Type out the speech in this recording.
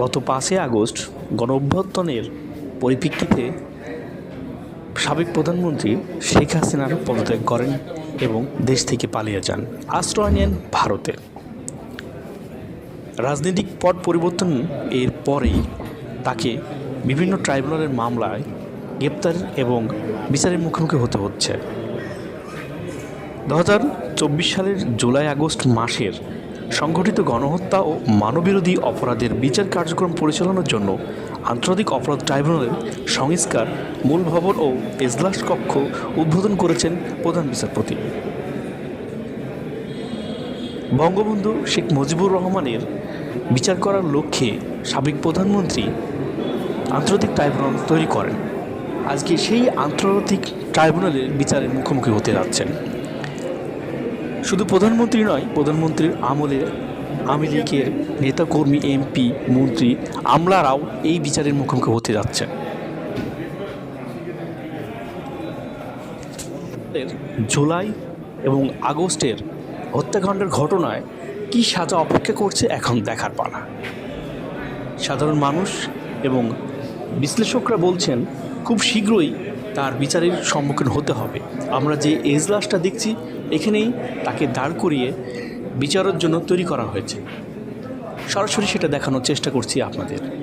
গত পাঁচই আগস্ট গণ অভ্যর্থনের পরিপ্রেক্ষিতে সাবেক প্রধানমন্ত্রী শেখ হাসিনার পদত্যাগ করেন এবং দেশ থেকে পালিয়ে যান। আশ্রয় নেন ভারতে। রাজনৈতিক পট পরিবর্তন এর পরেই তাকে বিভিন্ন ট্রাইব্যুনালের মামলায় গ্রেপ্তার এবং বিচারের মুখোমুখি হতে হচ্ছে। দু সালের জুলাই আগস্ট মাসের সংঘটিত গণহত্যা ও মানববিরোধী অপরাধের বিচার কার্যক্রম পরিচালনার জন্য আন্তর্জাতিক অপরাধ ট্রাইব্যুনালের সংস্কার মূল ভবন ও এজলাস কক্ষ উদ্বোধন করেছেন প্রধান বিচারপতি। বঙ্গবন্ধু শেখ মুজিবুর রহমানের বিচার করার লক্ষ্যে সাবেক প্রধানমন্ত্রী আন্তর্জাতিক ট্রাইব্যুনাল তৈরি করেন। আজকে সেই আন্তর্জাতিক ট্রাইব্যুনালের বিচারের মুখোমুখি হতে যাচ্ছেন। শুধু প্রধানমন্ত্রী নয়, প্রধানমন্ত্রীর আমলে আওয়ামী লীগের নেতাকর্মী, এমপি, মন্ত্রী আমলারাও এই বিচারের মুখোমুখি হতে যাচ্ছেন। এর জুলাই এবং আগস্টের হত্যাকাণ্ডের ঘটনায় কী সাজা অপেক্ষা করছে এখন দেখার পালা। সাধারণ মানুষ এবং বিশ্লেষকরা বলছেন, খুব শীঘ্রই তার বিচারের সম্মুখীন হতে হবে। আমরা যে এজলাসটা দেখছি, এখানেই তাকে দাঁড় করিয়ে বিচারের জন্য তৈরি করা হয়েছে। সরাসরি সেটা দেখানোর চেষ্টা করছি আপনাদের।